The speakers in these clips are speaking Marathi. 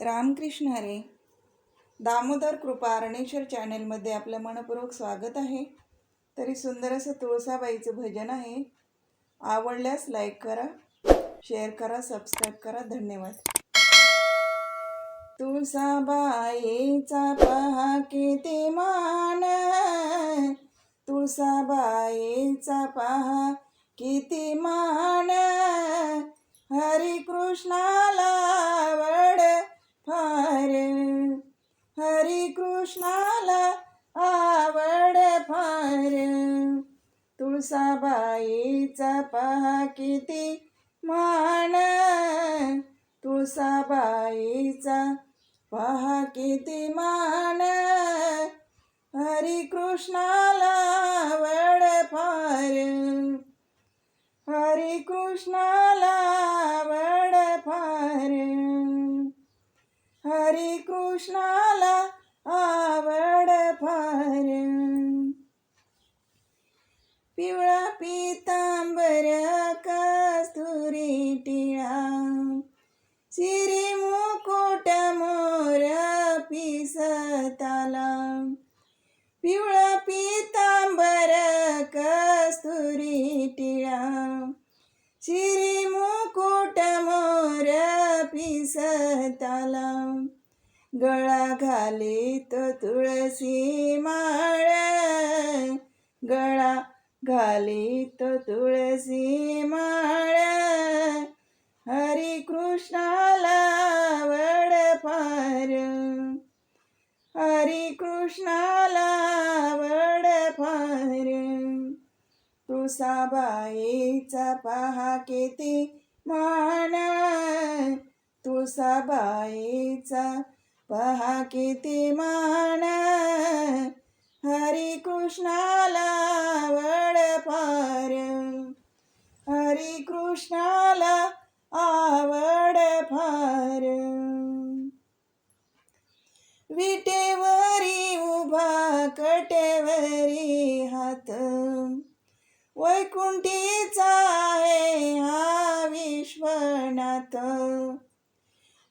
रामकृष्ण हरे. दामोदर कृपा अरणेश्वर चॅनेलमध्ये आपलं मनपूर्वक स्वागत आहे. तरी सुंदर असं तुळसाबाईचं भजन आहे. आवडल्यास लाईक करा शेअर करा सबस्क्राईब करा. धन्यवाद. तुळसाबाईचा पहा किती मान तुळसाबाईचा पहा किती मान हरी कृष्णाला आवड फार हरी कृष्णाला आवड फार. तुळसाबाईचा पहा किती मान. तुळसाबाईचा पहा किती मान. हरी कृष्णाला आवड फार. हरी कृष्णाला हरी कृष्णाला आवड फार पिवळा पितांबर कस्तुरी टिळा. सिरी मुकुट मोर पिसताला. पिवळा पितांबर कस्तुरी टिळा. शिरी मुकुट मोर पिसताला. गळा घालीत तुळसी माळ. गळा घालीत तुळसी माळ. हरी कृष्णाला वड फार. हरी कृष्णाला वड फार. तुसाबाईचा पहा किती मान. तुसाबाईचा पहा किती मान. हरी कृष्णाला वड फार. हरी कृष्णाला आवड फार. विटेवरी उभा कटेवरी हात. वैकुंठीचा आहे हा विश्वनाथ.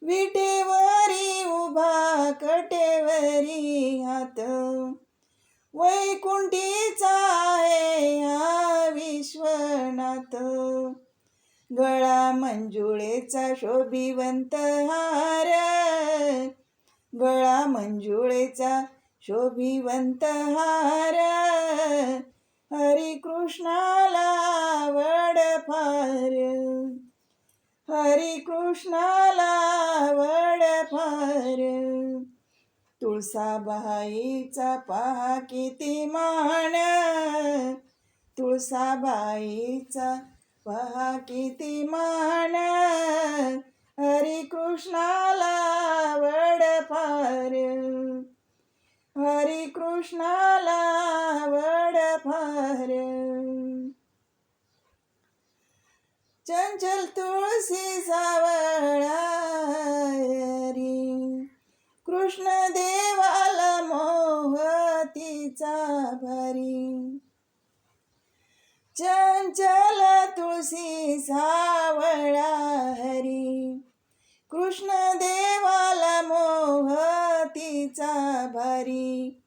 विटेवरी उभा कटेवरी हात वैकुंठीचा आहे हा विश्वनाथ. गळा मंजुळेचा शोभिवंत हार. गळा मंजुळेचा शोभिवंत हार. हरी कृष्णाला वड फार हरी कृष्णा तुळसाबाईचा पहा किती मान. तुळसाबाईचा पहा किती मान. हरी कृष्णाला वड फार. हरी कृष्णाला वड फार. चंचल तुळशी सावळा. कृष्ण देवाला मोहतीचा भरी. चंचल तुळशी सावळा हरी. कृष्ण देवाला मोहतीचा भरी.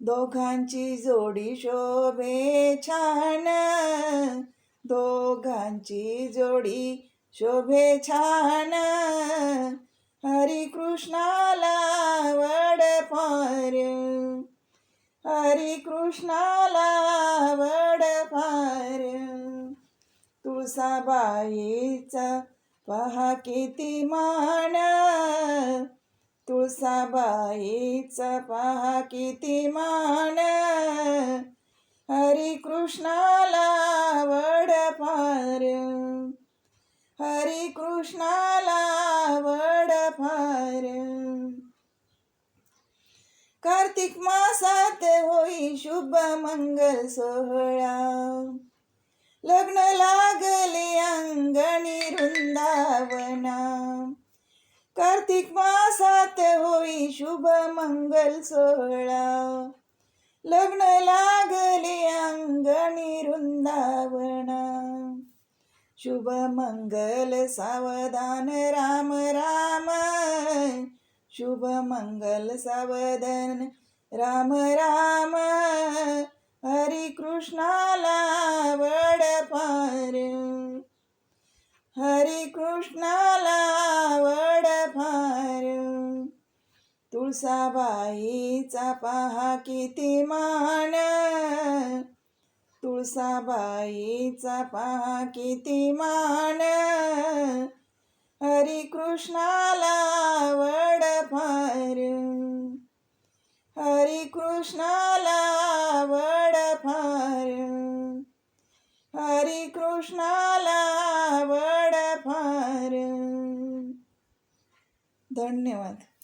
दोघांची जोडी शोभे छान. दोघांची जोडी शोभे छान. हरी कृष्णाला हरी. कृष्णाला वड फार तुळसाबाईचा पहा किती मान. तुळसाबाईचा पहा किती मान. हरी कृष्णा कार्तिक मासात होई शुभ मंगल सोहळा. लग्न लागले अंगणी वृंदावना. कार्तिक मासात होई शुभ मंगल सोहळा. लग्न लागले अंगणी वृंदावना. शुभ मंगल सावधान राम राम. शुभ मंगल सावधान राम राम हरी कृष्णाला वड फार. हरी कृष्णाला वड फार. तुळसाबाईचा पहा किती मान. तुळसाबाईचा पहा किती मान. हरी कृष्णा कृष्णाला वड फार. धन्यवाद.